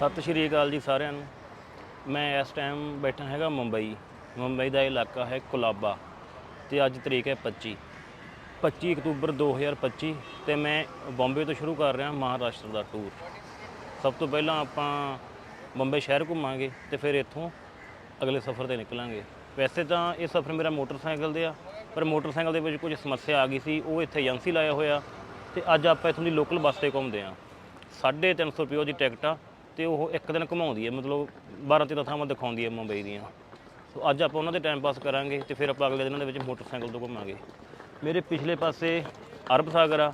ਸਤਿ ਸ਼੍ਰੀ ਅਕਾਲ ਜੀ ਸਾਰਿਆਂ ਨੂੰ। ਮੈਂ ਇਸ ਟਾਈਮ ਬੈਠਾ ਹੈਗਾ ਮੁੰਬਈ। ਮੁੰਬਈ ਦਾ ਇਲਾਕਾ ਹੈ ਕੁਲਾਬਾ ਤੇ ਅੱਜ ਤਰੀਕ ਹੈ 25 25 ਅਕਤੂਬਰ 2025 ਤੇ ਮੈਂ ਬੰਬੇ ਤੋਂ ਸ਼ੁਰੂ ਕਰ ਰਿਹਾ ਮਹਾਰਾਸ਼ਟਰ ਦਾ ਟੂਰ ਸਭ ਤੋਂ ਪਹਿਲਾਂ ਆਪਾਂ ਬੰਬੇ ਸ਼ਹਿਰ ਘੁੰਮਾਂਗੇ ਤੇ ਫਿਰ ਇੱਥੋਂ ਅਗਲੇ ਸਫ਼ਰ ਤੇ ਨਿਕਲਾਂਗੇ। ਵੈਸੇ ਤਾਂ ਇਹ ਸਫ਼ਰ ਮੇਰਾ ਮੋਟਰਸਾਈਕਲ ਦੇ ਆ, ਪਰ ਮੋਟਰਸਾਈਕਲ ਦੇ ਵਿੱਚ ਕੁਝ ਸਮੱਸਿਆ ਆ ਗਈ ਸੀ, ਉਹ ਇੱਥੇ ਏਜੰਸੀ ਲਾਇਆ ਹੋਇਆ ਤੇ ਅੱਜ ਆਪਾਂ ਇੱਥੋਂ ਦੀ ਲੋਕਲ ਬੱਸ ਤੇ ਘੁੰਮਦੇ ਆ 350 ਰੁਪਏ ਉਹਦੀ ਟਿਕਟ ਆ ਤੇ ਉਹ ਇੱਕ ਦਿਨ ਘੁਮਾਉਂਦੀ ਹੈ, ਮਤਲਬ 12 13 ਥਾਵਾਂ ਦਿਖਾਉਂਦੀ ਹੈ ਮੁੰਬਈ ਦੀਆਂ। ਸੋ ਅੱਜ ਆਪਾਂ ਉਹਨਾਂ ਦੇ ਟਾਈਮ ਪਾਸ ਕਰਾਂਗੇ ਤੇ ਫਿਰ ਆਪਾਂ ਅਗਲੇ ਦਿਨਾਂ ਦੇ ਵਿੱਚ ਮੋਟਰਸਾਈਕਲ ਤੋਂ ਘੁੰਮਾਂਗੇ। ਮੇਰੇ ਪਿਛਲੇ ਪਾਸੇ ਅਰਬ ਸਾਗਰ ਆ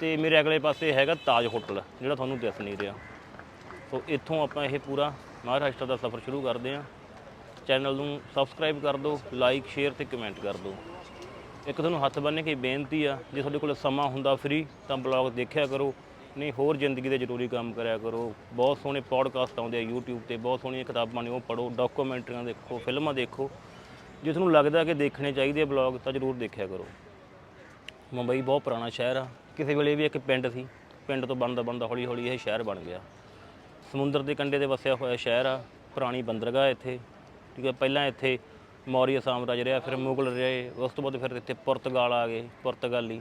ਤੇ ਮੇਰੇ ਅਗਲੇ ਪਾਸੇ ਹੈਗਾ ਤਾਜ ਹੋਟਲ, ਜਿਹੜਾ ਤੁਹਾਨੂੰ ਦਿਸ ਨਹੀਂ ਰਿਹਾ। ਸੋ ਇੱਥੋਂ ਆਪਾਂ ਇਹ ਪੂਰਾ ਮਹਾਰਾਸ਼ਟਰ ਦਾ ਸਫ਼ਰ ਸ਼ੁਰੂ ਕਰਦੇ ਹਾਂ। ਚੈਨਲ ਨੂੰ ਸਬਸਕ੍ਰਾਈਬ ਕਰ ਦਿਓ ਲਾਈਕ ਸ਼ੇਅਰ ਤੇ ਕਮੈਂਟ ਕਰ ਦਿਓ। ਇੱਕ ਤੁਹਾਨੂੰ ਹੱਥ ਬੰਨ੍ਹ ਕੇ ਬੇਨਤੀ ਆ, ਜੇ ਤੁਹਾਡੇ ਕੋਲ ਸਮਾਂ ਹੁੰਦਾ ਫ੍ਰੀ ਤਾਂ ਬਲੌਗ ਦੇਖਿਆ ਕਰੋ। ਨਹੀਂ, ਹੋਰ ਜ਼ਿੰਦਗੀ ਦੇ ਜ਼ਰੂਰੀ ਕੰਮ ਕਰਿਆ ਕਰੋ। ਬਹੁਤ ਸੋਹਣੇ ਪੋਡਕਾਸਟ ਆਉਂਦੇ ਆ YouTube ਤੇ, ਬਹੁਤ ਸੋਹਣੀਆਂ ਕਿਤਾਬਾਂ ਨੇ, ਉਹ ਪੜੋ ਡਾਕੂਮੈਂਟਰੀਆਂ ਦੇਖੋ, ਫਿਲਮਾਂ ਦੇਖੋ। ਜੇ ਤੁਹਾਨੂੰ ਲੱਗਦਾ ਕਿ ਦੇਖਣੇ ਚਾਹੀਦੇ ਆ ਬਲੌਗ ਤਾਂ ਜ਼ਰੂਰ ਦੇਖਿਆ ਕਰੋ। ਮੁੰਬਈ ਬਹੁਤ ਪੁਰਾਣਾ ਸ਼ਹਿਰ ਆ। ਕਿਸੇ ਵੇਲੇ ਵੀ ਇੱਕ ਪਿੰਡ ਸੀ, ਪਿੰਡ ਤੋਂ ਬਣਦਾ ਬਣਦਾ ਹੌਲੀ ਹੌਲੀ ਇਹ ਸ਼ਹਿਰ ਬਣ ਗਿਆ। ਸਮੁੰਦਰ ਦੇ ਕੰਢੇ ਤੇ ਵਸਿਆ ਹੋਇਆ ਸ਼ਹਿਰ ਆ, ਪੁਰਾਣੀ ਬੰਦਰਗਾਹ ਇੱਥੇ। ਠੀਕ ਹੈ ਪਹਿਲਾਂ ਇੱਥੇ ਮੌਰੀਆ ਸਾਮਰਾਜ ਰਿਹਾ, ਫਿਰ ਮੁਗਲ ਰਹੇ, ਉਸ ਤੋਂ ਬਾਅਦ ਫਿਰ ਇੱਥੇ ਪੁਰਤਗਾਲ ਆ ਗਏ, ਪੁਰਤਗਾਲੀ।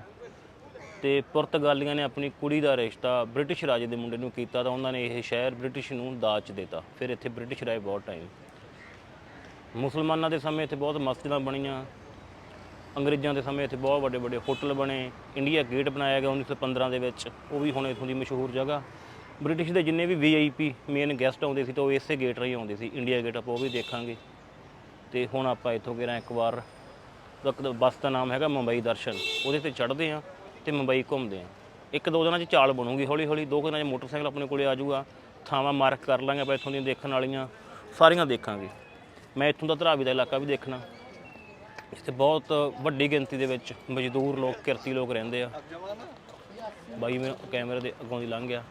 ਤੇ ਪੁਰਤਗਾਲੀਆਂ ਨੇ ਆਪਣੀ ਕੁੜੀ ਦਾ ਰਿਸ਼ਤਾ ਬ੍ਰਿਟਿਸ਼ ਰਾਜ ਦੇ ਮੁੰਡੇ ਨੂੰ ਕੀਤਾ ਤਾਂ ਉਹਨਾਂ ਨੇ ਇਹ ਸ਼ਹਿਰ ਬ੍ਰਿਟਿਸ਼ ਨੂੰ ਦਾਜ 'ਚ ਦਿੱਤਾ। ਫਿਰ ਇੱਥੇ ਬ੍ਰਿਟਿਸ਼ ਰਹੇ ਬਹੁਤ ਟਾਈਮ ਮੁਸਲਮਾਨਾਂ ਦੇ ਸਮੇਂ ਇੱਥੇ ਬਹੁਤ ਮਸਜਿਦਾਂ ਬਣੀਆਂ। ਅੰਗਰੇਜ਼ਾਂ ਦੇ ਸਮੇਂ ਇੱਥੇ ਬਹੁਤ ਵੱਡੇ ਵੱਡੇ ਹੋਟਲ ਬਣੇ। ਇੰਡੀਆ ਗੇਟ ਬਣਾਇਆ ਗਿਆ 1915 ਦੇ ਵਿੱਚ। ਉਹ ਵੀ ਹੁਣ ਇੱਥੋਂ ਦੀ ਮਸ਼ਹੂਰ ਜਗ੍ਹਾ। ਬ੍ਰਿਟਿਸ਼ ਦੇ ਜਿੰਨੇ ਵੀ ਵੀਆਈਪੀ ਮੇਨ ਗੈਸਟ ਆਉਂਦੇ ਸੀ ਤਾਂ ਉਹ ਇਸੇ ਗੇਟ ਰਾਹੀਂ ਆਉਂਦੇ ਸੀ। ਇੰਡੀਆ ਗੇਟ ਆਪਾਂ ਉਹ ਵੀ ਦੇਖਾਂਗੇ। ਤੇ ਹੁਣ ਆਪਾਂ ਇੱਥੋਂ ਕਿਹੜਾ ਇੱਕ ਵਾਰ। ਇੱਕ ਤਾਂ ਬੱਸ ਦਾ ਨਾਮ ਹੈਗਾ ਮੁੰਬਈ ਦਰਸ਼ਨ। ਉਹਦੇ ਤੇ ਚੜ੍ਹਦੇ ਆ ਤੇ ਮੁੰਬਈ ਘੁੰਮਦੇ ਆ। ਇੱਕ ਦੋ ਦਿਨਾਂ 'ਚ ਚਾਲ ਬਣੂਗੀ ਹੌਲੀ ਹੌਲੀ, ਦੋ ਕੁ ਦਿਨਾਂ 'ਚ ਮੋਟਰਸਾਈਕਲ ਆਪਣੇ ਕੋਲੇ ਆ ਜਾਊਗਾ, ਥਾਵਾਂ ਮਾਰਕ ਕਰ ਲਾਂਗੇ ਆਪਾਂ ਇੱਥੋਂ ਦੀਆਂ ਦੇਖਣ ਵਾਲੀਆਂ, ਸਾਰੀਆਂ ਦੇਖਾਂਗੇ। ਮੈਂ ਇੱਥੋਂ ਦਾ ਧਰਾਵੀ ਦਾ ਇਲਾਕਾ ਵੀ ਦੇਖਣਾ। ਇੱਥੇ ਬਹੁਤ ਵੱਡੀ ਗਿਣਤੀ ਦੇ ਵਿੱਚ ਮਜ਼ਦੂਰ ਲੋਕ, ਕਿਰਤੀ ਲੋਕ ਰਹਿੰਦੇ ਆ। ਬਾਈ ਮੈਂ ਕੈਮਰੇ ਦੇ ਅੱਗੋਂ ਦੀ ਲੰਘ ਗਿਆ।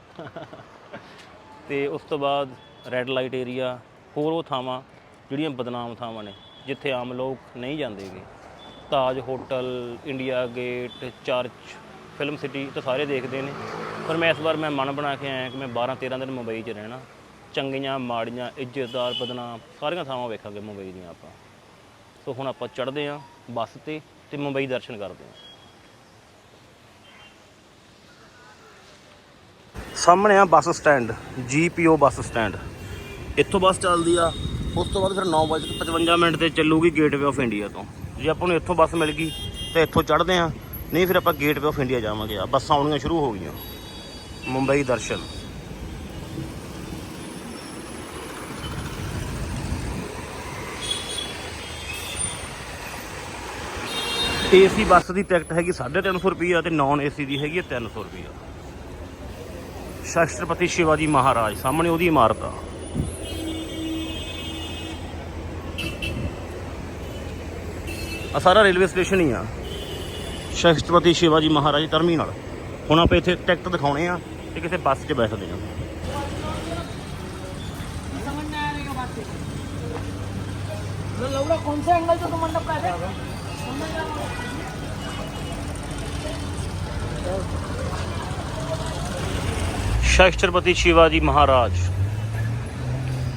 ਤੇ ਉਸ ਤੋਂ ਬਾਅਦ ਰੈੱਡ ਲਾਈਟ ਏਰੀਆ ਹੋਰ ਉਹ ਥਾਵਾਂ ਜਿਹੜੀਆਂ ਬਦਨਾਮ ਥਾਵਾਂ ਨੇ, ਜਿੱਥੇ ਆਮ ਲੋਕ ਨਹੀਂ ਜਾਂਦੇਗੇ Taj Hotel, India Gate, church Film City ਤਾਂ ਸਾਰੇ ਦੇਖਦੇ ਨੇ। ਪਰ ਮੈਂ ਇਸ ਵਾਰ ਮੈਂ ਮਨ ਬਣਾ ਕੇ ਆਇਆ ਕਿ ਮੈਂ 12 13 ਦਿਨ ਮੁੰਬਈ 'ਚ ਰਹਿਣਾ। ਚੰਗੀਆਂ, ਮਾੜੀਆਂ, ਇੱਜ਼ਤਦਾਰ, ਬਦਨਾਮ, ਸਾਰੀਆਂ ਥਾਵਾਂ ਵੇਖਾਂਗੇ ਮੁੰਬਈ ਦੀਆਂ ਆਪਾਂ। ਸੋ ਹੁਣ ਆਪਾਂ ਚੜ੍ਹਦੇ ਆਂ ਬੱਸ ਤੇ ਤੇ ਮੁੰਬਈ ਦਰਸ਼ਨ ਕਰਦੇ ਆਂ ਸਾਹਮਣੇ ਆ ਬੱਸ ਸਟੈਂਡ, ਜੀਪੀਓ ਬੱਸ ਸਟੈਂਡ। ਇੱਥੋਂ ਬੱਸ ਚੱਲਦੀ ਆ, ਉਸ ਤੋਂ ਬਾਅਦ ਫਿਰ 9:55 ਮਿੰਟ ਤੇ ਚੱਲੂਗੀ ਗੇਟਵੇ ਆਫ ਇੰਡੀਆ ਤੋਂ। ਜੇ ਆਪਾਂ ਨੂੰ ਇੱਥੋਂ ਬੱਸ ਮਿਲ ਗਈ ਤਾਂ ਇੱਥੋਂ ਚੜ੍ਹਦੇ ਆ ਨਹੀਂ ਫਿਰ ਆਪਾਂ ਗੇਟਵੇ ਆਫ ਇੰਡੀਆ ਜਾਵਾਂਗੇ ਆ। ਬੱਸਾਂ ਆਉਣੀਆਂ ਸ਼ੁਰੂ ਹੋ ਗਈਆਂ। ਮੁੰਬਈ ਦਰਸ਼ਨ। ਏਸੀ ਬੱਸ ਦੀ ਟਿਕਟ ਹੈਗੀ 350 ਰੁਪਈਆ ਤੇ ਨਾਨ ਏਸੀ ਦੀ ਹੈਗੀ ਹੈ 300 ਰੁਪਈਆ। ਸ਼ਾਸਤਰਪਤੀ ਸ਼ਿਵਾਜੀ ਮਹਾਰਾਜ, ਸਾਹਮਣੇ ਉਹਦੀ ਇਮਾਰਤ ਆ। ਆ ਸਾਰਾ ਰੇਲਵੇ ਸਟੇਸ਼ਨ ਹੀ ਆ ਸ਼ਾਸਤਰਪਤੀ ਸ਼ਿਵਾਜੀ ਮਹਾਰਾਜ ਟਰਮੀਨਲ ਹੁਣ ਆਪਾਂ ਇੱਥੇ ਟਿਕਟ ਦਿਖਾਉਣੇ ਆ ਤੇ ਕਿਸੇ ਬੱਸ 'ਚ ਬੈਠਦੇ ਆ लवडा कोणत्या अँगलचं तुम्हाला प्रायव्हेट ਸ਼ਾਸਤਰਪਤੀ ਸ਼ਿਵਾਜੀ ਮਹਾਰਾਜ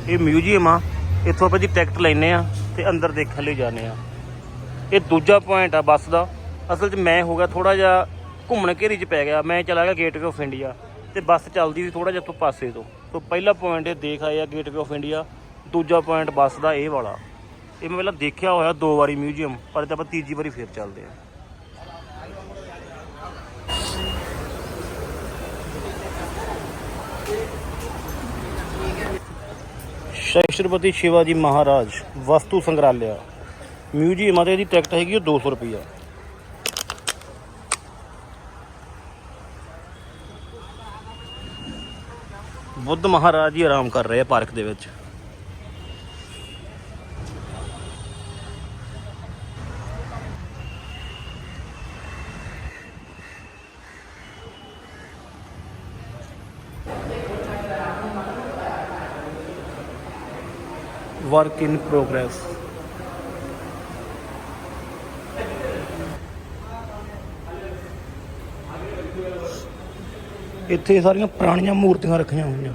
ਇਹ ਮਿਊਜ਼ੀਅਮ ਆ ਇੱਥੋਂ ਆਪਾਂ ਜੀ ਟਿਕਟ ਲੈਨੇ ਆ ਤੇ ਅੰਦਰ ਦੇਖਣ ਲਈ ਜਾਂਦੇ ਆ ਇਹ ਦੂਜਾ ਪੁਆਇੰਟ ਆ ਬੱਸ ਦਾ। ਅਸਲ 'ਚ ਮੈਂ ਹੋ ਗਿਆ ਥੋੜਾ ਜਿਹਾ ਘੁੰਮਣ ਘੇਰੀ 'ਚ ਪੈ ਗਿਆ। ਮੈਂ ਚਲਾ ਗਿਆ ਗੇਟਵੇ ਆਫ ਇੰਡੀਆ ਤੇ ਬੱਸ ਚੱਲਦੀ ਸੀ ਥੋੜਾ ਜਿਹਾ ਤੋਂ ਪਾਸੇ ਤੋਂ। ਤੋਂ ਪਹਿਲਾ ਪੁਆਇੰਟ ਇਹ ਦੇਖ ਆਏ ਆ ਗੇਟਵੇ ਆਫ ਇੰਡੀਆ ਦੂਜਾ ਪੁਆਇੰਟ ਬੱਸ ਦਾ ਇਹ ਵਾਲਾ। ਇਹ ਮੈਂ ਪਹਿਲਾਂ ਦੇਖਿਆ ਹੋਇਆ ਦੋ ਵਾਰੀ ਮਿਊਜ਼ੀਅਮ ਪਰ ਤੇ ਆਪਾਂ ਤੀਜੀ ਵਾਰੀ ਫੇਰ ਚੱਲਦੇ ਆ ਸ਼ਾਸਤਰਪਤੀ ਸ਼ਿਵਾਜੀ ਮਹਾਰਾਜ, ਵਸਤੂ ਸੰਗ੍ਰਹਾਲਿਆ ਮਿਊਜ਼ੀਅਮ ਆ ਤੇ ਇਹਦੀ ਟਿਕਟ ਹੈਗੀ ਉਹ 200 ਰੁਪਈਆ। ਬੁੱਧ ਮਹਾਰਾਜ ਜੀ ਆਰਾਮ ਕਰ ਰਹੇ ਆ ਪਾਰਕ ਦੇ ਵਿੱਚ। ਵਰਕ ਇਨ ਪ੍ਰੋਗਰੈਸ ਇੱਥੇ ਸਾਰੀਆਂ ਪੁਰਾਣੀਆਂ ਮੂਰਤੀਆਂ ਰੱਖੀਆਂ ਹੋਈਆਂ।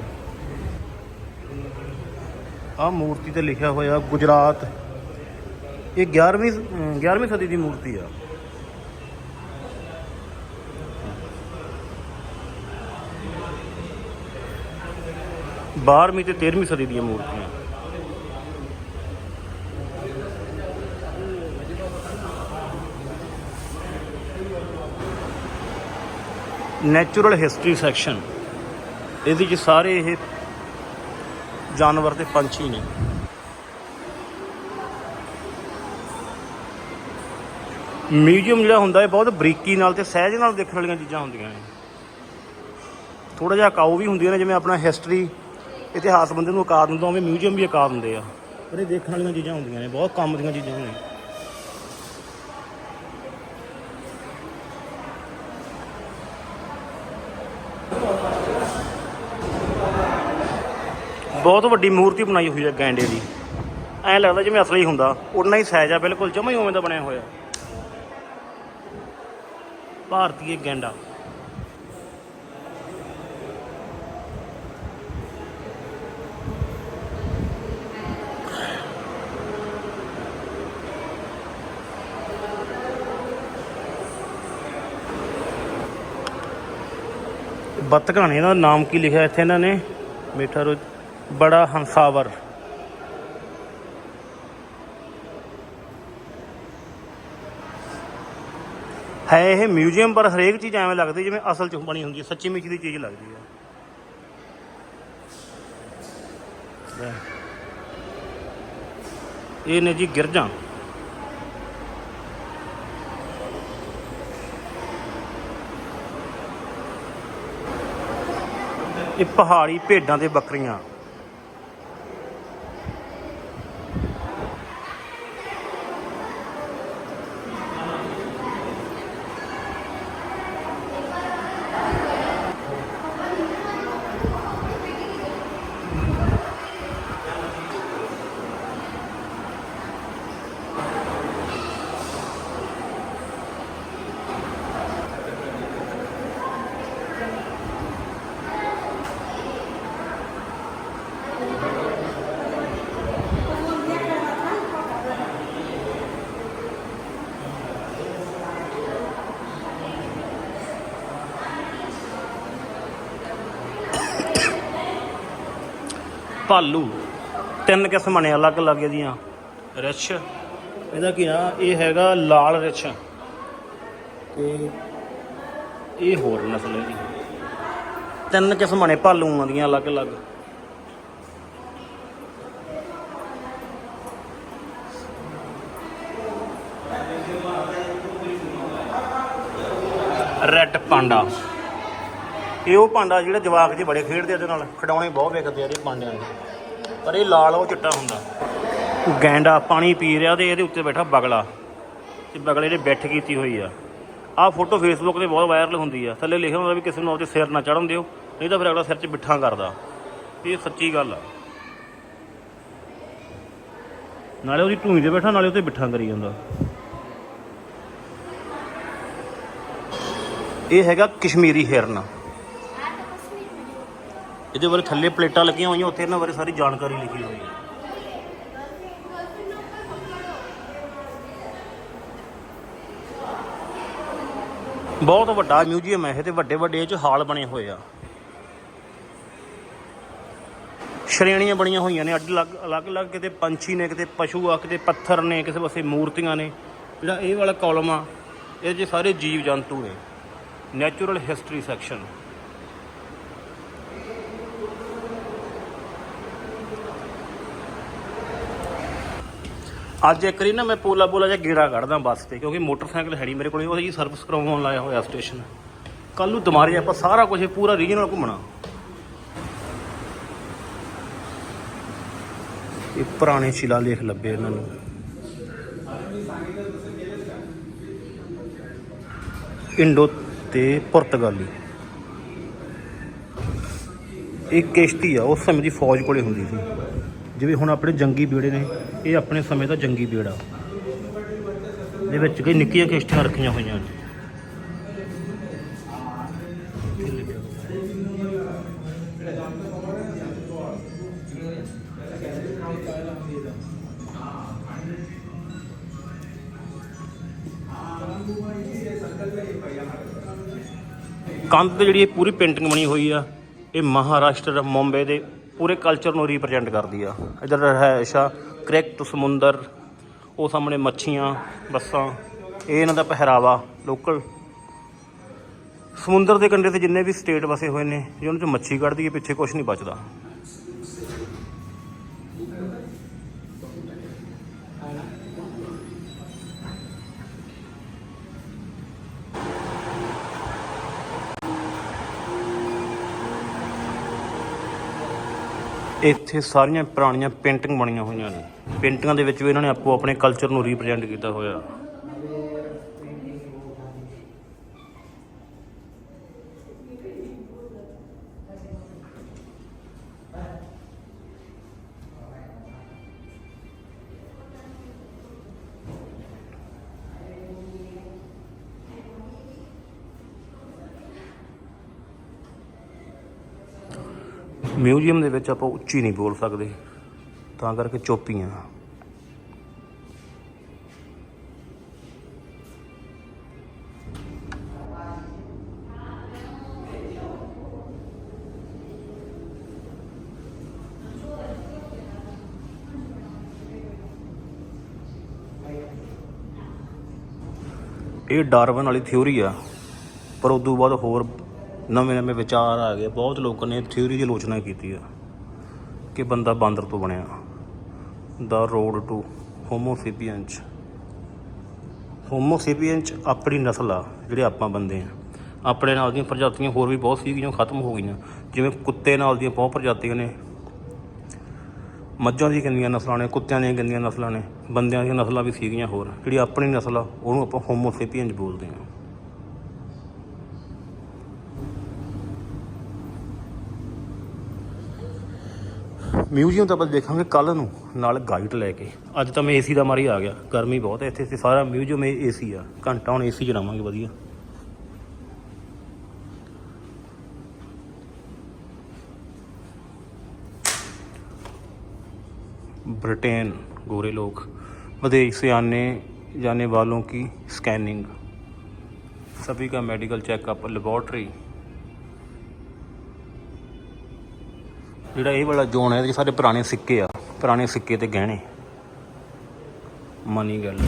ਆ ਮੂਰਤੀ ਤੇ ਲਿਖਿਆ ਹੋਇਆ ਗੁਜਰਾਤ। ਇਹ 11ਵੀਂ ਅਮ, 11ਵੀਂ ਸਦੀ ਦੀ ਮੂਰਤੀ ਆ। ਬਾਰਵੀਂ ਤੇ 13ਵੀਂ ਸਦੀ ਦੀਆਂ ਮੂਰਤੀਆਂ। Natural history section. ਇਹਦੇ ਵਿੱਚ ਸਾਰੇ ਇਹ ਜਾਨਵਰ ਤੇ ਪੰਛੀ ਨੇ। ਮਿਊਜ਼ੀਅਮ ਜਿਹੜਾ ਹੁੰਦਾ ਹੈ ਬਹੁਤ ਬਰੀਕੀ ਨਾਲ ਤੇ ਸਹਿਜ ਨਾਲ ਦੇਖਣ ਵਾਲੀਆਂ ਚੀਜ਼ਾਂ ਹੁੰਦੀਆਂ ਨੇ। ਥੋੜਾ ਜਿਹਾ ਕਾਊ ਵੀ ਹੁੰਦੀਆਂ ਨੇ, ਜਿਵੇਂ ਆਪਣਾ ਹਿਸਟਰੀ, ਇਤਿਹਾਸ ਬੰਦੇ ਨੂੰ ਆਕਾਰ ਦਿੰਦਾ, ਉਵੇਂ ਮਿਊਜ਼ੀਅਮ ਵੀ ਅਕਾ ਦਿੰਦੇ ਆ। ਪਰ ਇਹ ਦੇਖਣ ਵਾਲੀਆਂ ਚੀਜ਼ਾਂ ਹੁੰਦੀਆਂ ਨੇ, ਬਹੁਤ ਕੰਮ ਦੀਆਂ ਚੀਜ਼ਾਂ ਨੇ। ਬਹੁਤ ਵੱਡੀ ਮੂਰਤੀ ਬਣਾਈ ਹੋਈ ਹੈ ਗੈਂਡੇ ਦੀ। ਐਂ ਲੱਗਦਾ ਜਿਵੇਂ ਅਸਲੀ ਹੁੰਦਾ। ਉਨਾ ਹੀ ਸਾਈਜ਼ ਆ, ਬਿਲਕੁਲ ਜਮਾ ਹੀ ਉਵੇਂ ਦਾ ਬਣਿਆ ਹੋਇਆ। ਭਾਰਤੀ ਗੈਂਡਾ। ਬੱਤਕਾਂ ਨੇ ਇਹਦਾ ਨਾਮ ਕੀ ਲਿਖਿਆ ਇੱਥੇ ਇਹਨਾਂ ਨੇ? ਮਿੱਠਾ ਰੋਜ਼ ਬੜਾ ਹੰਸਾਵਰ। ਹੈ ਇਹ ਮਿਊਜ਼ੀਅਮ, ਪਰ ਹਰੇਕ ਚੀਜ਼ ਐਵੇਂ ਲੱਗਦੀ ਜਿਵੇਂ ਅਸਲ ਚ ਬਣੀ ਹੁੰਦੀ ਹੈ, ਸੱਚੀ ਮੁੱਚੀ ਦੀ ਚੀਜ਼ ਲੱਗਦੀ ਹੈ। ਇਹ ਨੇ ਜੀ ਗਿਰਜਾਂ। ਇਹ ਪਹਾੜੀ ਭੇਡਾਂ ਤੇ ਬੱਕਰੀਆਂ। ਭਾਲੂ। ਤਿੰਨ ਕਿਸਮਾਂ ਨੇ ਅਲੱਗ-ਅਲੱਗ ਇਹਦੀਆਂ। ਰਿਛ। ਇਹਦਾ ਕੀ ਆ ਇਹ ਹੈਗਾ ਲਾਲ ਰਿਛ। ਤੇ ਇਹ ਹੋਰ ਨਸਲ ਹੈ ਜੀ। ਤਿੰਨ ਕਿਸਮਾਂ ਨੇ ਭਾਲੂਆਂ ਦੀਆਂ ਅਲੱਗ-ਅਲੱਗ ਰੈੱਡ ਪਾਂਡਾ। ਇਹ ਉਹ ਭਾਂਡਾ ਜਿਹੜਾ ਜਵਾਕ ਜੀ ਬੜੇ ਖੇਡਦੇ ਆ ਇਹਦੇ ਨਾਲ, ਖਿਡੌਣੇ ਬਹੁਤ ਵੇਖਦੇ ਆ ਇਹਦੇ ਭਾਂਡਿਆਂ ਦੇ। ਪਰ ਇਹ ਲਾਲ ਉਹ ਚਿੱਟਾ ਹੁੰਦਾ। ਗੈਂਡਾ ਪਾਣੀ ਪੀ ਰਿਹਾ ਤੇ ਇਹਦੇ ਉੱਤੇ ਬੈਠਾ ਬਗਲਾ। ਤੇ ਬਗਲੇ ਨੇ ਬੈਠ ਕੀਤੀ ਹੋਈ ਆ। ਆਹ ਫੋਟੋ ਫੇਸਬੁੱਕ ਤੇ ਬਹੁਤ ਵਾਇਰਲ ਹੁੰਦੀ ਆ। ਥੱਲੇ ਲਿਖਿਆ ਹੁੰਦਾ ਵੀ ਕਿਸੇ ਨੂੰ ਉਹਦੇ ਸਿਰ ਨਾ ਚੜਨ ਦਿਓ, ਨਹੀਂ ਤਾਂ ਫਿਰ ਅਗਲਾ ਸਿਰ 'ਚ ਬਿੱਠਾ ਕਰਦਾ। ਇਹ ਸੱਚੀ ਗੱਲ ਆ। ਨਾਲੇ ਉਹਦੀ ਢੂਈ ਤੇ ਬੈਠਾ, ਨਾਲੇ ਉਹਤੇ ਬਿੱਠਾਂ ਕਰੀ ਜਾਂਦਾ। ਇਹ ਹੈਗਾ ਕਸ਼ਮੀਰੀ ਹਿਰਨ। ਇਹਦੇ ਬਾਰੇ ਥੱਲੇ ਪਲੇਟਾਂ ਲੱਗੀਆਂ ਹੋਈਆਂ, ਉੱਥੇ ਇਹਨਾਂ ਬਾਰੇ ਸਾਰੀ ਜਾਣਕਾਰੀ ਲਿਖੀ ਹੋਈ ਹੈ। ਬਹੁਤ ਵੱਡਾ ਮਿਊਜ਼ੀਅਮ ਹੈ ਇਹ ਤੇ ਵੱਡੇ ਵੱਡੇ ਇਹ ਚ ਹਾਲ ਬਣੇ ਹੋਏ ਆ। ਸ਼੍ਰੇਣੀਆਂ ਬਣੀਆਂ ਹੋਈਆਂ ਨੇ, ਅੱਡ ਅਲੱਗ ਅਲੱਗ ਅਲੱਗ ਕਿਤੇ ਪੰਛੀ ਨੇ, ਕਿਤੇ ਪਸ਼ੂ ਆ, ਕਿਤੇ ਪੱਥਰ ਨੇ, ਕਿਸੇ ਪਾਸੇ ਮੂਰਤੀਆਂ ਨੇ। ਜਿਹੜਾ ਇਹ ਵਾਲਾ ਕਾਲਮ ਆ, ਇਹ ਜੇ ਸਾਰੇ ਜੀਵ ਜੰਤੂ ਨੇ। ਨੈਚੁਰਲ ਹਿਸਟਰੀ ਸੈਕਸ਼ਨ ਅੱਜ ਇੱਕ ਵਾਰੀ ਨਾ ਮੈਂ ਪੋਲਾ ਪੋਲਾ ਜਿਹਾ ਗੇੜਾ ਕੱਢਦਾ ਬੱਸ ਤੇ, ਕਿਉਂਕਿ ਮੋਟਰਸਾਈਕਲ ਹੈ ਨਹੀਂ ਮੇਰੇ ਕੋਲ, ਉਹਦੀ ਸਰਵਿਸ ਕਰਵਾਉਣ ਲਾਇਆ ਹੋਇਆ ਸਟੇਸ਼ਨ ਕੱਲ ਨੂੰ ਦੁਮਾਰੇ ਆਪਾਂ ਸਾਰਾ ਕੁਝ ਪੂਰਾ ਰੀਜਨਲ ਘੁੰਮਣਾ। ਇਹ ਪੁਰਾਣੇ ਸ਼ਿਲਾਲੇਖ ਲੱਭੇ ਇਹਨਾਂ ਨੂੰ। ਇੰਡੋ ਤੇ ਪੁਰਤਗਾਲੀ। ਇਹ ਕਿਸ਼ਤੀ ਆ, ਉਸ ਸਮੇਂ ਦੀ ਫੌਜ ਕੋਲੇ ਹੁੰਦੀ ਸੀ। ਜਿਵੇਂ ਹੁਣ ਆਪਣੇ ਜੰਗੀ ਬੇੜੇ ਨੇ, ਇਹ ਆਪਣੇ ਸਮੇਂ ਦਾ ਜੰਗੀ ਬੇੜਾ। ਦੇ ਵਿੱਚ ਕਈ ਨਿੱਕੀਆਂ ਕਿਸ਼ਤੀਆਂ ਰੱਖੀਆਂ ਹੋਈਆਂ ਨੇ। ਕੰਧ ਤੇ ਜਿਹੜੀ ਇਹ ਪੂਰੀ ਪੇਂਟਿੰਗ ਬਣੀ ਹੋਈ ਆ, ਇਹ ਮਹਾਰਾਸ਼ਟਰ ਮੁੰਬਈ ਦੇ ਪੂਰੇ ਕਲਚਰ ਨੂੰ ਰਿਪਰੈਜ਼ੈਂਟ ਕਰਦੀ ਆ। ਇਧਰ ਰਹਿਸ਼ਾ ਕ੍ਰਿਕਟ ਸਮੁੰਦਰ, ਉਹ ਸਾਹਮਣੇ ਮੱਛੀਆਂ, ਬੱਸਾਂ, ਇਹ ਇਹਨਾਂ ਦਾ ਪਹਿਰਾਵਾ ਲੋਕਲ ਸਮੁੰਦਰ ਦੇ ਕੰਢੇ ਤੇ ਜਿੰਨੇ ਵੀ ਸਟੇਟ ਵਸੇ ਹੋਏ ਨੇ, ਜੇ ਉਹਨਾਂ 'ਚ ਮੱਛੀ ਕੱਢਦੀ ਹੈ ਪਿੱਛੇ ਕੁਝ ਨਹੀਂ ਬਚਦਾ। ਇੱਥੇ ਸਾਰੀਆਂ ਪੁਰਾਣੀਆਂ ਪੇਂਟਿੰਗ ਬਣੀਆਂ ਹੋਈਆਂ ਨੇ। ਪੇਂਟਿੰਗਾਂ ਦੇ ਵਿੱਚ ਵੀ ਇਹਨਾਂ ਨੇ ਆਪੋ ਆਪਣੇ ਕਲਚਰ ਨੂੰ ਰਿਪਰੈਜ਼ੈਂਟ ਕੀਤਾ ਹੋਇਆ। ਦੇ ਵਿੱਚ ਆਪਾਂ ਉੱਚੀ ਨਹੀਂ ਬੋਲ ਸਕਦੇ। ਤਾਂ ਕਰਕੇ ਚੋਪੀਆਂ। ਇਹ ਡਾਰਵਨ ਵਾਲੀ ਥਿਉਰੀ ਆ। ਪਰ ਉਦੋਂ ਬਾਅਦ ਹੋਰ ਨਵੇਂ ਨਵੇਂ ਵਿਚਾਰ ਆ ਗਏ। ਬਹੁਤ ਲੋਕਾਂ ਨੇ ਥਿਉਰੀ ਦੀ ਆਲੋਚਨਾ ਕੀਤੀ ਆ। ਕਿ ਬੰਦਾ ਬਾਂਦਰ ਤੋਂ ਬਣਿਆ। ਦਾ ਰੋਡ ਟੂ ਹੋਮੋਸੇਪੀਅੰਸ ਹੋਮੋਸੇਪੀਅੰਸ ਆਪਣੀ ਨਸਲ ਆ, ਜਿਹੜੇ ਆਪਾਂ ਬੰਦੇ ਆ। ਆਪਣੇ ਨਾਲ ਦੀਆਂ ਪ੍ਰਜਾਤੀਆਂ ਹੋਰ ਵੀ ਬਹੁਤ ਸੀਗੀਆਂ ਖਤਮ ਹੋ ਗਈਆਂ। ਜਿਵੇਂ ਕੁੱਤੇ ਨਾਲ ਦੀਆਂ ਬਹੁਤ ਪ੍ਰਜਾਤੀਆਂ ਨੇ। ਮੱਝਾਂ ਦੀਆਂ ਕਿੰਨੀਆਂ ਨਸਲਾਂ ਨੇ, ਕੁੱਤਿਆਂ ਦੀਆਂ ਕਿੰਨੀਆਂ ਨਸਲਾਂ ਨੇ, ਬੰਦਿਆਂ ਦੀਆਂ ਨਸਲਾਂ ਵੀ ਸੀਗੀਆਂ ਹੋਰ। ਜਿਹੜੀ ਆਪਣੀ ਨਸਲ ਆ, ਉਹਨੂੰ ਆਪਾਂ ਹੋਮੋਸੇਪੀਅੰਸ ਬੋਲਦੇ ਆ। ਮਿਊਜ਼ੀਅਮ ਤਾਂ ਆਪਾਂ ਦੇਖਾਂਗੇ ਕੱਲ ਨੂੰ ਨਾਲ ਗਾਈਡ ਲੈ ਕੇ ਅੱਜ ਤਾਂ ਮੈਂ ਏਸੀ ਦਾ ਮਾਰੀ ਆ ਗਿਆ ਗਰਮੀ ਬਹੁਤ ਹੈ ਇੱਥੇ ਤੇ ਸਾਰਾ ਮਿਊਜ਼ੀਅਮ ਇਹ ਏਸੀ ਆ ਘੰਟਾ ਹੁਣ ਏਸੀ 'ਚ ਰਵਾਂਗੇ ਵਧੀਆ ब्रिटेन गोरे लोग विदेश से आने जाने वालों की स्कैनिंग सभी का मेडिकल चेकअप लेबॉर्ट्री ਜਿਹੜਾ ਇਹ ਵਾਲਾ ਜ਼ੋਨ ਹੈ ਇਹਦੇ ਸਾਰੇ ਪੁਰਾਣੇ ਸਿੱਕੇ ਆ। ਪੁਰਾਣੇ ਸਿੱਕੇ ਤੇ ਗਹਿਣੇ। ਮਨੀ ਗੱਲ।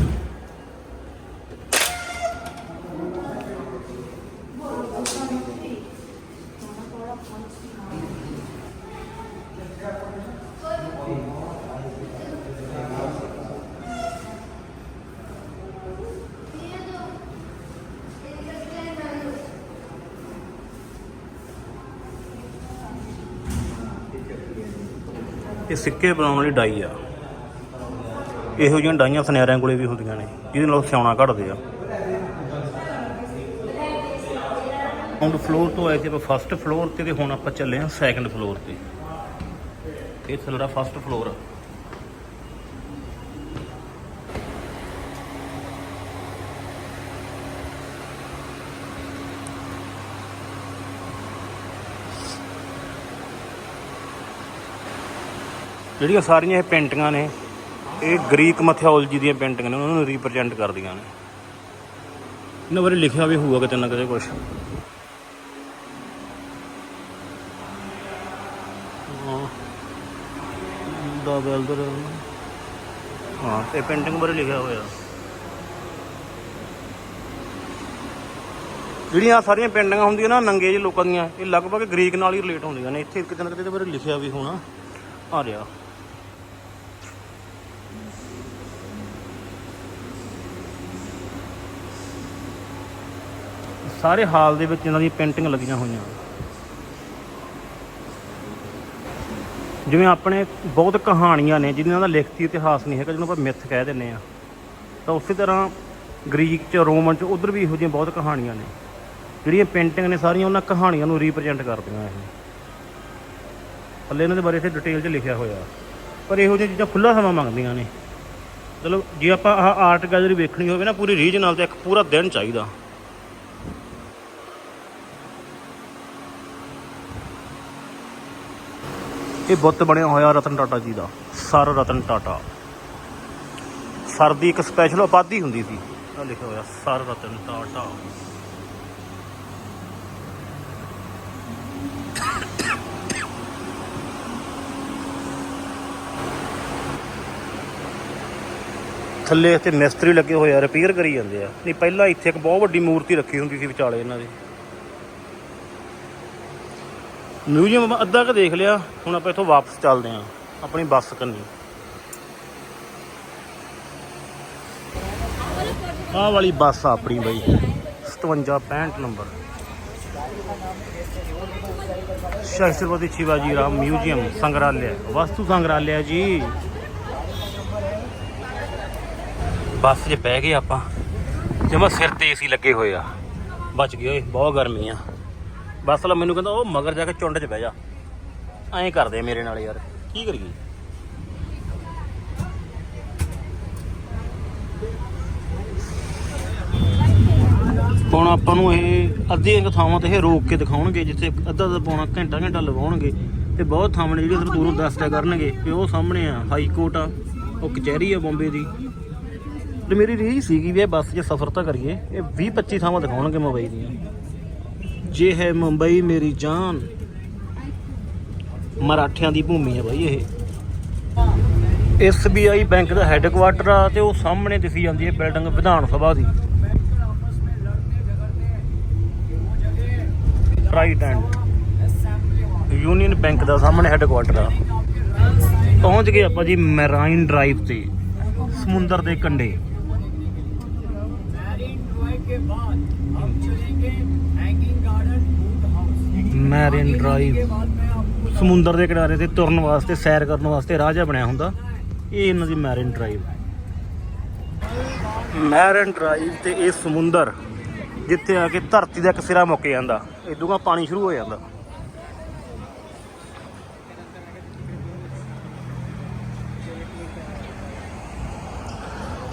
ਇਹ ਸਿੱਕੇ ਬਣਾਉਣ ਵਾਲੀ ਡਾਈ ਆ। ਇਹੋ ਜਿਹੀਆਂ ਡਾਈਆਂ ਸੁਨਿਆਰਿਆਂ ਕੋਲੇ ਵੀ ਹੁੰਦੀਆਂ ਨੇ, ਜਿਹਦੇ ਨਾਲ ਉਹ ਸਿਆਉਣਾ ਘੜਦੇ ਆ। ਹੁਣ ਫਲੋਰ ਤੋਂ ਆਏ ਸੀ ਆਪਾਂ ਫਸਟ ਫਲੋਰ ਤੇ ਤੇ ਹੁਣ ਆਪਾਂ ਚੱਲੇ ਹਾਂ ਸੈਕੰਡ ਫਲੋਰ ਤੇ। ਇਹ ਥੱਲੜਾ ਫਸਟ ਫਲੋਰ ਆ। ਜਿਹੜੀਆਂ ਸਾਰੀਆਂ ਇਹ ਪੇਂਟਿੰਗਾਂ ਨੇ ਇਹ ਗ੍ਰੀਕ ਮੈਥੋਲੋਜੀ ਦੀਆਂ ਪੇਂਟਿੰਗਾਂ ਨੇ ਉਹਨਾਂ ਨੂੰ ਰਿਪਰੈਜ਼ੈਂਟ ਕਰਦੀਆਂ ਨੇ। ਇਹਨਾਂ ਬਾਰੇ ਲਿਖਿਆ ਵੀ ਹੋਊਗਾ ਕਿਤੇ ਨਾ ਕਿਤੇ ਕੁਝ ਦਾ ਬੈਲਦਰ ਹਾਂ। ਇਹ ਪੇਂਟਿੰਗ ਬਾਰੇ ਲਿਖਿਆ ਹੋਇਆ। ਜਿਹੜੀਆਂ ਸਾਰੀਆਂ ਪੇਂਟਿੰਗਾਂ ਹੁੰਦੀਆਂ ਨਾ ਨੰਗੇ ਜਿਹੇ ਲੋਕਾਂ ਦੀਆਂ ਇਹ ਲਗਭਗ ਗ੍ਰੀਕ ਨਾਲ ਹੀ ਰਿਲੇਟ ਹੁੰਦੀਆਂ ਨੇ। ਇੱਥੇ ਕਿਤੇ ਨਾ ਕਿਤੇ ਇਹਦੇ ਬਾਰੇ ਲਿਖਿਆ ਵੀ ਹੋਣਾ। ਆ ਰਿਹਾ। ਸਾਰੇ ਹਾਲ ਦੇ ਵਿੱਚ ਇਹਨਾਂ ਦੀ ਪੇਂਟਿੰਗ ਲੱਗੀਆਂ ਹੋਈਆਂ। ਜਿਵੇਂ ਆਪਣੇ ਬਹੁਤ ਕਹਾਣੀਆਂ ਨੇ ਜਿਨ੍ਹਾਂ ਦਾ ਲਿਖਤੀ ਇਤਿਹਾਸ ਨਹੀਂ ਹੈਗਾ, ਜਿਹਨੂੰ ਆਪਾਂ ਮਿੱਥ ਕਹਿ ਦਿੰਦੇ ਆ ਤਾਂ ਉਸੇ ਤਰ੍ਹਾਂ ਗ੍ਰੀਕ ਚ, ਰੋਮਨ ਚ, ਉਧਰ ਵੀ ਇਹੋ ਜਿਹੀਆਂ ਬਹੁਤ ਕਹਾਣੀਆਂ ਨੇ। ਜਿਹੜੀਆਂ ਪੇਂਟਿੰਗ ਨੇ, ਸਾਰੀਆਂ ਉਹਨਾਂ ਕਹਾਣੀਆਂ ਨੂੰ ਰਿਪਰੈਜ਼ੈਂਟ ਕਰਦੀਆਂ ਇਹ। ਥੱਲੇ ਇਹਨਾਂ ਦੇ ਬਾਰੇ ਇੱਥੇ ਡਿਟੇਲ 'ਚ ਲਿਖਿਆ ਹੋਇਆ। ਪਰ ਇਹੋ ਜਿਹੀਆਂ ਚੀਜ਼ਾਂ ਖੁੱਲਾ ਸਮਾਂ ਮੰਗਦੀਆਂ ਨੇ। ਚਲੋ, ਜੇ ਆਪਾਂ ਆਹ ਆਰਟ ਗੈਲਰੀ ਵੇਖਣੀ ਹੋਵੇ ਨਾ, ਪੂਰੀ ਰੀਜਨਲ 'ਤੇ ਇੱਕ ਪੂਰਾ ਦਿਨ ਚਾਹੀਦਾ। ਇਹ ਬੁੱਤ ਬਣਿਆ ਹੋਇਆ ਰਤਨ ਟਾਟਾ ਜੀ ਦਾ, ਸਰ ਰਤਨ ਟਾਟਾ। ਸਰ ਦੀ ਇੱਕ ਸਪੈਸ਼ਲ ਉਪਾਧੀ ਹੁੰਦੀ ਸੀ ਆ ਲਿਖਿਆ ਹੋਇਆ, ਸਰ ਰਤਨ ਟਾਟਾ। ਥੱਲੇ ਇੱਥੇ ਮਿਸਤਰੀ ਲੱਗੇ ਹੋਏ ਆ ਰਿਪੇਅਰ ਕਰੀ ਜਾਂਦੇ ਆ। ਨਹੀਂ, ਪਹਿਲਾਂ ਇੱਥੇ ਇੱਕ ਬਹੁਤ ਵੱਡੀ ਮੂਰਤੀ ਰੱਖੀ ਹੁੰਦੀ ਸੀ ਵਿਚਾਲੇ ਇਹਨਾਂ ਦੇ। ਮਿਊਜ਼ੀਅਮ ਆਪਾਂ ਅੱਧਾ ਕੁ ਦੇਖ ਲਿਆ, ਹੁਣ ਆਪਾਂ ਇੱਥੋਂ ਵਾਪਸ ਚੱਲਦੇ ਆਂ ਆਪਣੀ ਬੱਸ ਕੰਨੀ। ਆਹ ਵਾਲੀ ਬੱਸ ਆ ਆਪਣੀ ਬਈ 57 65 ਨੰਬਰ। ਛਤਰਪਤੀ ਸ਼ਿਵਾਜੀ ਰਾਮ ਮਿਊਜ਼ੀਅਮ ਸੰਗਰਾਲਿਆ, ਵਸਤੂ ਸੰਗਰਾਲਿਆ ਜੀ। ਬੱਸ 'ਚ ਬਹਿ ਗਏ ਆਪਾਂ, ਜਮਾ ਸਿਰ ਤੇ ਏਸੀ ਲੱਗੇ ਹੋਏ ਆ। ਬਚ ਗਏ ਓਏ, ਬਹੁਤ ਗਰਮੀ ਆ। ਬੱਸ ਵਾਲਾ ਮੈਨੂੰ ਕਹਿੰਦਾ, ਉਹ ਮਗਰ ਜਾ ਕੇ ਚੁੰਡ 'ਚ ਬਹਿ ਜਾ। ਐਂ ਕਰਦੇ ਮੇਰੇ ਨਾਲ ਯਾਰ। ਕੀ ਕਰੀਏ? ਹੁਣ ਆਪਾਂ ਨੂੰ ਇਹ ਅੱਧੀਆਂ ਕੁ ਥਾਵਾਂ ਤੇ ਇਹ ਰੋਕ ਕੇ ਦਿਖਾਉਣਗੇ, ਜਿੱਥੇ ਅੱਧਾ ਅੱਧਾ ਪੌਣਾ ਘੰਟਾ ਘੰਟਾ ਲਗਾਉਣਗੇ। ਤੇ ਬਹੁਤ ਥਾਵਾਂ ਨੇ ਜਿਹੜੀਆਂ ਦੂਰੋਂ ਦੱਸਦਾ ਕਰਨਗੇ ਕਿ ਉਹ ਸਾਹਮਣੇ ਆ ਹਾਈ ਕੋਰਟ ਆ, ਉਹ ਕਚਹਿਰੀ ਆ ਬੰਬੇ ਦੀ। ਤੇ ਮੇਰੀ ਰੀਝ ਸੀਗੀ ਵੀ ਇਹ ਬੱਸ 'ਚ ਸਫ਼ਰ ਤਾਂ ਕਰੀਏ, ਇਹ 20 25 ਥਾਵਾਂ ਦਿਖਾਉਣਗੇ ਮੁੰਬਈ ਦੀਆਂ। ਜੇ ਹੈ ਮੁੰਬਈ ਮੇਰੀ ਜਾਨ। ਮਰਾਠਿਆਂ ਦੀ ਭੂਮੀ ਹੈ ਬਾਈ ਇਹ। ਐਸਬੀਆਈ ਬੈਂਕ ਦਾ ਹੈੱਡਕੁਆਟਰ ਆ ਤੇ ਉਹ ਸਾਹਮਣੇ ਦਿਸੀ ਜਾਂਦੀ ਹੈ ਬਿਲਡਿੰਗ ਵਿਧਾਨ ਸਭਾ ਦੀ। ਰਾਈਟ ਹੈਂਡ ਯੂਨੀਅਨ ਬੈਂਕ ਦਾ ਸਾਹਮਣੇ ਹੈੱਡਕੁਆਟਰ ਆ। ਪਹੁੰਚ ਗਏ ਆਪਾਂ ਜੀ ਮੈਰਾਈਨ ਡਰਾਈਵ ਤੇ, ਸਮੁੰਦਰ ਦੇ ਕੰਢੇ। ਮੈਰੀਨ ਡਰਾਈਵ ਸਮੁੰਦਰ ਦੇ ਕਿਨਾਰੇ ਤੇ ਤੁਰਨ ਵਾਸਤੇ, ਸੈਰ ਕਰਨ ਵਾਸਤੇ ਰਾਜਾ ਬਣਿਆ ਹੁੰਦਾ। ਇਹ ਇਹਨਾਂ ਦੀ ਮੈਰੀਨ ਡਰਾਈਵ ਮੈਰੀਨ ਡਰਾਈਵ ਤੇ ਇਹ ਸਮੁੰਦਰ, ਜਿੱਥੇ ਆ ਕੇ ਧਰਤੀ ਦਾ ਇੱਕ ਸਿਰਾ ਮੁੱਕ ਜਾਂਦਾ। ਇਦੋਂ ਬਾਅਦ ਪਾਣੀ ਸ਼ੁਰੂ ਹੋ ਜਾਂਦਾ।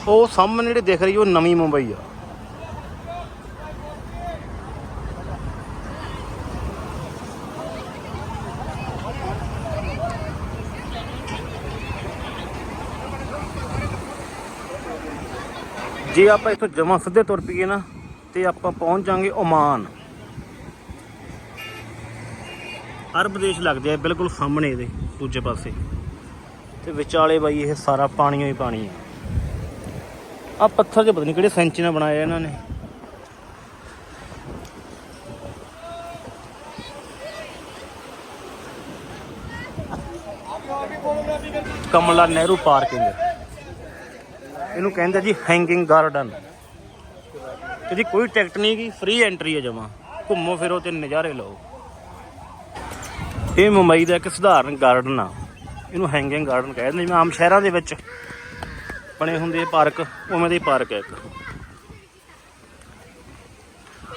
ਉਹ ਸਾਹਮਣੇ ਜਿਹੜੇ ਦਿਖ ਰਹੀ ਉਹ ਨਵੀਂ ਮੁੰਬਈ ਆ। ਜੇ ਆਪਾਂ ਇੱਥੋਂ ਜਮਾਂ ਸਿੱਧੇ ਤੁਰ ਪਈਏ ਨਾ, ਤੇ ਆਪਾਂ ਪਹੁੰਚ ਜਾਾਂਗੇ ਓਮਾਨ। ਅਰਬ ਦੇਸ਼ ਲੱਗਦੇ ਆ ਬਿਲਕੁਲ ਸਾਹਮਣੇ ਇਹਦੇ ਦੂਜੇ ਪਾਸੇ। ਤੇ ਵਿਚਾਲੇ ਬਾਈ ਇਹ ਸਾਰਾ ਪਾਣੀ ਹੀ ਪਾਣੀ ਹੈ ਆ ਪੱਥਰ ਜੇ ਪਤਾ ਨਹੀਂ ਕਿਹੜੇ ਸੈਂਚੀ ਨਾਲ ਬਣਾਇਆ ਇਹਨਾਂ ਨੇ। ਕਮਲਾ ਨਹਿਰੂ ਪਾਰਕਿੰਗ। ਇਹਨੂੰ ਕਹਿੰਦੇ ਜੀ ਹੈਂਗਿੰਗ ਗਾਰਡਨ ਇਹਦੀ ਕੋਈ ਟਿਕਟ ਨਹੀਂ ਗੀ ਫ੍ਰੀ ਐਂਟਰੀ ਹੈ ਜਮਾ। ਘੁੰਮੋ ਫਿਰੋ ਤੇ ਨਜ਼ਾਰੇ ਲਓ। ਇਹ ਮੁੰਬਈ ਦਾ ਇੱਕ ਸਧਾਰਨ ਗਾਰਡਨ ਆ। ਇਹਨੂੰ ਹੈਂਗਿੰਗ ਗਾਰਡਨ ਕਹਿੰਦੇ ਜਿਵੇਂ ਆਮ ਸ਼ਹਿਰਾਂ ਦੇ ਵਿੱਚ ਬਣੇ ਹੁੰਦੇ ਪਾਰਕ, ਉਵੇਂ ਦਾ ਪਾਰਕ ਹੈ ਇੱਕ।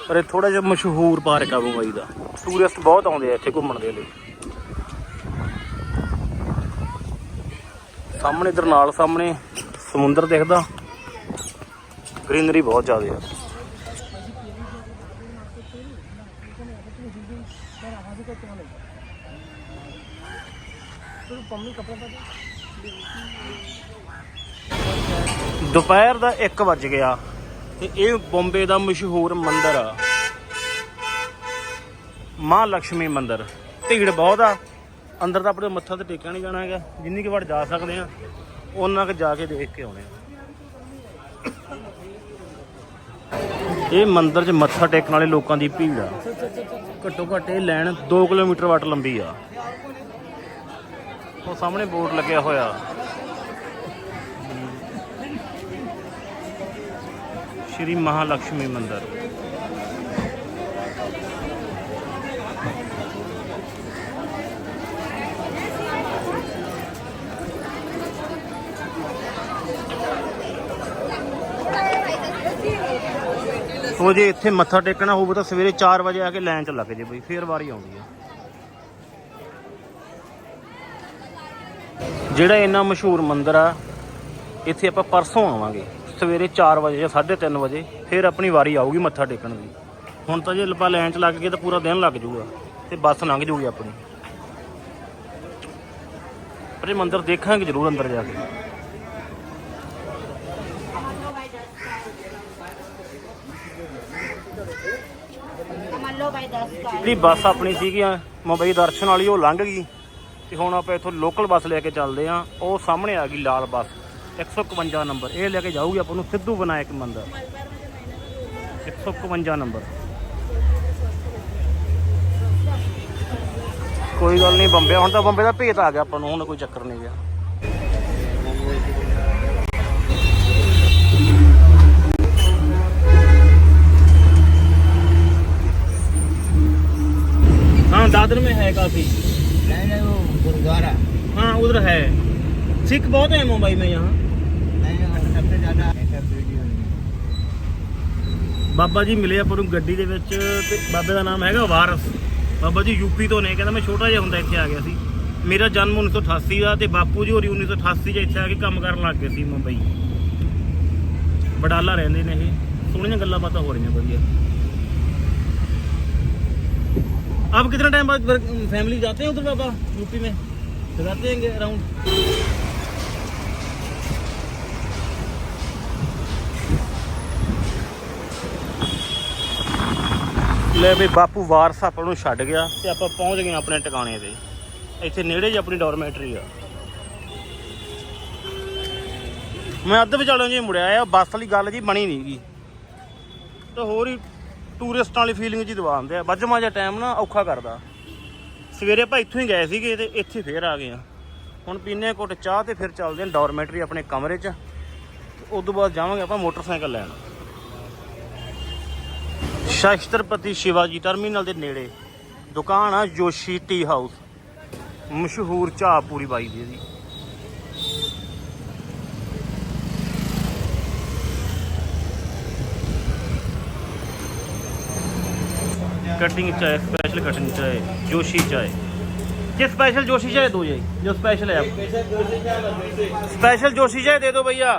ਪਰ ਇਹ ਥੋੜਾ ਜਿਹਾ ਮਸ਼ਹੂਰ ਪਾਰਕ ਆ ਮੁੰਬਈ ਦਾ। ਟੂਰਿਸਟ ਬਹੁਤ ਆਉਂਦੇ ਆ ਇੱਥੇ ਘੁੰਮਣ ਦੇ ਲਈ। ਸਾਹਮਣੇ, ਇਧਰ ਨਾਲ ਸਾਹਮਣੇ ਸਮੁੰਦਰ ਦਿਖਦਾ। ਗ੍ਰੀਨਰੀ ਬਹੁਤ ਜ਼ਿਆਦਾ ਆ। ਦੁਪਹਿਰ ਦਾ 1 ਵੱਜ ਗਿਆ ਤੇ ਇਹ ਬੰਬੇ ਦਾ ਮਸ਼ਹੂਰ ਮੰਦਿਰ ਆ। ਮਾਂ ਲక్ష్ਮੀ ਮੰਦਿਰ। ਭੀੜ ਬਹੁਤ ਆ। ਅੰਦਰ ਤਾਂ ਆਪਣੇ ਮੱਥਾ ਤੇ ਟੇਕਿਆ ਨਹੀਂ ਜਾਣਾ ਹੈਗਾ। ਜਿੰਨੀ ਕੁ ਵਾਰ ਜਾ ਸਕਦੇ ਆ। ਉਹਨਾਂ ਕੁ ਜਾ ਕੇ ਦੇਖ ਕੇ ਆਉਣੇ ਇਹ ਮੰਦਿਰ 'ਚ ਮੱਥਾ ਟੇਕਣ ਵਾਲੇ ਲੋਕਾਂ ਦੀ ਭੀੜ ਆ। ਘੱਟੋ ਘੱਟ ਇਹ ਲੈਣ 2 ਕਿਲੋਮੀਟਰ ਵਾਟ ਲੰਬੀ ਆ। ਉਹ ਸਾਹਮਣੇ ਬੋਰਡ ਲੱਗਿਆ ਹੋਇਆ। ਸ਼੍ਰੀ ਮਹਾਲక్ష్ਮੀ ਮੰਦਿਰ। ਉਹ ਜੇ ਇੱਥੇ ਮੱਥਾ ਟੇਕਣਾ ਹੋਵੇ ਤਾਂ ਸਵੇਰੇ 4 ਵਜੇ ਆ ਕੇ ਲਾਈਨ 'ਚ ਲੱਗ ਜੇ ਬਈ, ਫੇਰ ਵਾਰੀ ਆਉਂਦੀ ਆ। ਜਿਹੜਾ ਇੰਨਾ ਮਸ਼ਹੂਰ ਮੰਦਿਰ ਆ, ਇੱਥੇ ਆਪਾਂ ਪਰਸੋਂ ਆਵਾਂਗੇ, ਸਵੇਰੇ 4 ਵਜੇ ਜਾਂ 3:30 ਵਜੇ, ਫਿਰ ਆਪਣੀ ਵਾਰੀ ਆਊਗੀ ਮੱਥਾ ਟੇਕਣ ਦੀ। ਹੁਣ ਤਾਂ ਜੇ ਆਪਾਂ ਲਾਈਨ 'ਚ ਲੱਗ ਗਏ ਤਾਂ ਪੂਰਾ ਦਿਨ ਲੱਗ ਜਾਊਗਾ ਤੇ ਬੱਸ ਲੰਘ ਜਾਊਗੀ ਆਪਣੀ। ਪਰ ਇਹ ਮੰਦਿਰ ਦੇਖਾਂਗੇ ਜ਼ਰੂਰ ਅੰਦਰ ਜਾ ਕੇ ਮੰਨ ਬਾਈ 10 का ਜਿਹੜੀ ਬੱਸ ਆਪਣੀ ਸੀਗੀ ਮੁੰਬਈ ਦਰਸ਼ਨ ਵਾਲੀ, ਉਹ ਲੰਘ ਗਈ ਤੇ ਹੁਣ ਆਪਾਂ ਇੱਥੋਂ ਲੋਕਲ ਬੱਸ ਲੈ ਕੇ ਚੱਲਦੇ ਆਂ। ਉਹ ਸਾਹਮਣੇ ਆ ਗਈ ਲਾਲ ਬੱਸ 151 ਨੰਬਰ। ਇਹ ਲੈ ਕੇ ਜਾਊਗੀ ਆਪਾਂ ਨੂੰ ਸਿੱਧੂ ਵਿਨਾਇਕ ਮੰਦਿਰ। 151 ਨੰਬਰ। ਕੋਈ ਗੱਲ ਨਹੀਂ, ਬੰਬੇ, ਹੁਣ ਤਾਂ ਬੰਬੇ ਦਾ ਭੇਤ ਆ ਗਿਆ ਆਪਾਂ ਨੂੰ, ਹੁਣ ਕੋਈ ਚੱਕਰ ਨਹੀਂ ਗਿਆ। दादर में है काफी नहीं नहीं वो गुरुद्वारा हाँ उधर है सिख बहुत है मुंबई में यहाँ नहीं वो सबसे ज्यादा ऐसा वीडियो नहीं ਬਾਬਾ ਜੀ ਮਿਲੇ ਆਪਾਂ ਨੂੰ ਗੱਡੀ ਦੇ ਵਿੱਚ ਤੇ ਬਾਬੇ ਦਾ ਨਾਮ ਹੈਗਾ ਵਾਰਸ ਬਾਬਾ ਜੀ ਯੂਪੀ ਤੋਂ ਨੇ ਕਹਿੰਦਾ ਮੈਂ ਛੋਟਾ ਜਿਹਾ ਹੁੰਦਾ ਇੱਥੇ ਆ ਗਿਆ ਸੀ ਮੇਰਾ ਜਨਮ 1988 ਦਾ ਤੇ ਬਾਪੂ ਜੀ ਹੋਰੀ 1988 ਚ ਇੱਥੇ ਆ ਕੇ ਕੰਮ ਕਰਨ ਲੱਗ ਗਏ ਸੀ ਮੁੰਬਈ ਬਡਾਲਾ ਰਹਿੰਦੇ ਨੇ ਇਹ ਸੋਹਣੀਆਂ ਗੱਲਾਂ ਬਾਤਾਂ ਹੋ ਰਹੀਆਂ ਵਧੀਆ आप कितना टाइम बाद फैमिली जाते हैं उधर बाबा यूपी में लगाते हैं अराउंड ਲੈ ਵੀ ਬਾਪੂ ਵਾਰਸ ਆਪਾਂ ਨੂੰ ਛੱਡ ਗਿਆ ਤੇ ਆਪਾਂ ਪਹੁੰਚ ਗਏ ਆਪਣੇ ਟਿਕਾਣੇ ਤੇ ਇੱਥੇ ਨੇੜੇ ਹੀ ਆਪਣੀ ਡਾਰਮੈਟਰੀ ਆ ਮੈਂ ਅੱਧ ਵਿਚਾਲੋਂ ਜੀ ਮੁੜਿਆ ਆ ਬੱਸ ਵਾਲੀ ਗੱਲ ਜੀ ਬਣੀ ਨਹੀਂ ਗੀ ਤੇ ਹੋਰ ਹੀ ਟੂਰਿਸਟ ਵਾਲੀ ਫੀਲਿੰਗ ਜੀ ਦਵਾ ਦਿੰਦੇ ਆ। ਬੱਜਮਾ ਜਿਹਾ ਟਾਈਮ ਨਾ ਔਖਾ ਕਰਦਾ। ਸਵੇਰੇ ਆਪਾਂ ਇੱਥੋਂ ਹੀ ਗਏ ਸੀਗੇ ਤੇ ਇੱਥੇ ਫੇਰ ਆ ਗਏ ਆ। ਹੁਣ ਪੀਨੇ ਘੁੱਟ ਚਾਹ ਤੇ ਫਿਰ ਚੱਲਦੇ ਆ ਡੋਰਮੈਟਰੀ ਆਪਣੇ ਕਮਰੇ 'ਚ। ਤੇ ਉਸ ਤੋਂ ਬਾਅਦ ਜਾਵਾਂਗੇ ਆਪਾਂ ਮੋਟਰਸਾਈਕਲ ਲੈਣ। ਸ਼ਾਸਤਰਪਤੀ ਸ਼ਿਵਾਜੀ ਟਰਮੀਨਲ ਦੇ ਨੇੜੇ। ਦੁਕਾਨ ਆ ਜੋਸ਼ੀ ਟੀ ਹਾਊਸ ਮਸ਼ਹੂਰ ਚਾਹ ਪੂਰੀ ਬਾਈ ਦੀ कटिंग चाय स्पेशल कटिंग चाय जोशी चाय ये स्पेशल जोशी चाय दो ये जो स्पेशल है आप स्पेशल जोशी चाय दे दो भैया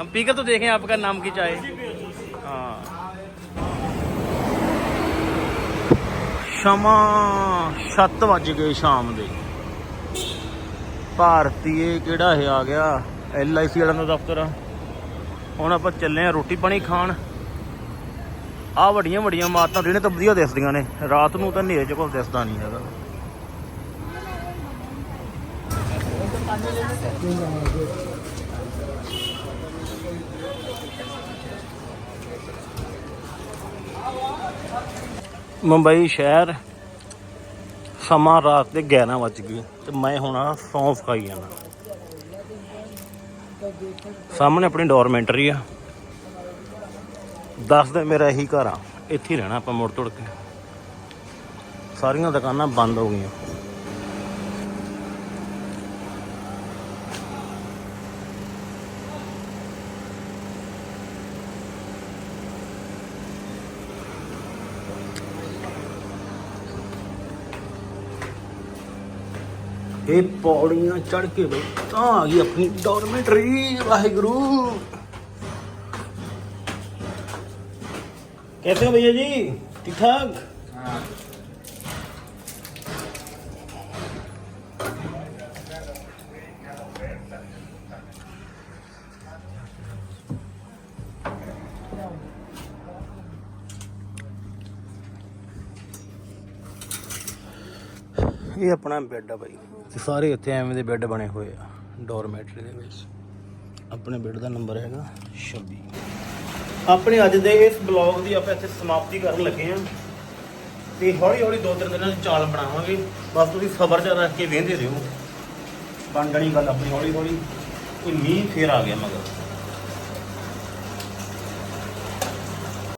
हम पीकर तो देखें आपका नाम की चाय हाँ ਸ਼ਮਾ 7 ਵੱਜ ਗਏ ਸ਼ਾਮ ਦੇ ਭਾਰਤੀਏ ਕਿਹੜਾ ਇਹ ਆ ਗਿਆ ਐਲ ਆਈ ਸੀ ਵਾਲਿਆਂ ਦਾ ਦਫ਼ਤਰ ਆ ਹੁਣ ਆਪਾਂ ਚੱਲੇ ਆ ਰੋਟੀ ਪਾਣੀ ਖਾਣ ਆ ਵੱਡੀਆਂ ਵੱਡੀਆਂ ਇਮਾਰਤਾਂ ਦਿਨੇ ਤਾਂ ਵਧੀਆ ਦਿਸਦੀਆਂ ਨੇ। ਰਾਤ ਨੂੰ ਤਾਂ ਹਨੇਰੇ ਚ ਕੋਈ ਦਿਸਦਾ ਨਹੀਂ ਹੈਗਾ। ਮੁੰਬਈ ਸ਼ਹਿਰ ਸਮਾਂ ਰਾਤ ਦੇ 11 ਵੱਜ ਗਏ ਤੇ ਮੈਂ ਹੁਣ ਆ ਸੌਂਫ ਖਾਈ ਜਾਣਾ। ਸਾਹਮਣੇ ਆਪਣੀ ਡੋਰਮੈਂਟਰੀ ਆ। ਦੱਸ ਦੇ ਮੇਰਾ ਇਹੀ ਘਰ ਆ। ਇੱਥੇ ਰਹਿਣਾ ਆਪਾਂ ਮੁੜ ਤੁੜ ਕੇ। ਸਾਰੀਆਂ ਦੁਕਾਨਾਂ ਬੰਦ ਹੋ ਗਈਆਂ। ਇਹ ਪੌੜੀਆਂ ਚੜ ਕੇ ਬਈ ਤਾਂ ਆ ਗਈ ਆਪਣੀ ਡੋਰਮੈਂਟਰੀ ਵਾਹਿਗੁਰੂ। कैसे हो भैया जी ठीक ठाक ਇਹ ਆਪਣਾ ਬੈੱਡ ਆ ਬਾਈ ਤੇ ਸਾਰੇ ਇੱਥੇ ਐਵੇਂ ਦੇ ਬੈੱਡ ਬਣੇ ਹੋਏ ਆ ਡੋਰਮੈਟਰੀ ਦੇ ਵਿੱਚ ਆਪਣੇ ਬੈੱਡ ਦਾ ਨੰਬਰ ਹੈਗਾ 26 ਆਪਣੇ ਅੱਜ ਦੇ ਇਸ ਬਲੌਗ ਦੀ ਆਪਾਂ ਇੱਥੇ ਸਮਾਪਤੀ ਕਰਨ ਲੱਗੇ ਹਾਂ। ਤੇ ਹੌਲੀ ਹੌਲੀ ਦੋ ਤਿੰਨ ਦਿਨਾਂ 'ਚ ਚਾਲ ਬਣਾਵਾਂਗੇ। ਬਸ ਤੁਸੀਂ ਸਬਰ ਜਿਹਾ ਰੱਖ ਕੇ ਵੇਂਦੇ ਰਹੋ। ਬਣ ਜਾਣੀ ਗੱਲ ਆਪਣੀ ਹੌਲੀ ਹੌਲੀ ਕੋਈ ਮੀਂਹ ਫੇਰ ਆ ਗਿਆ ਮਗਰ।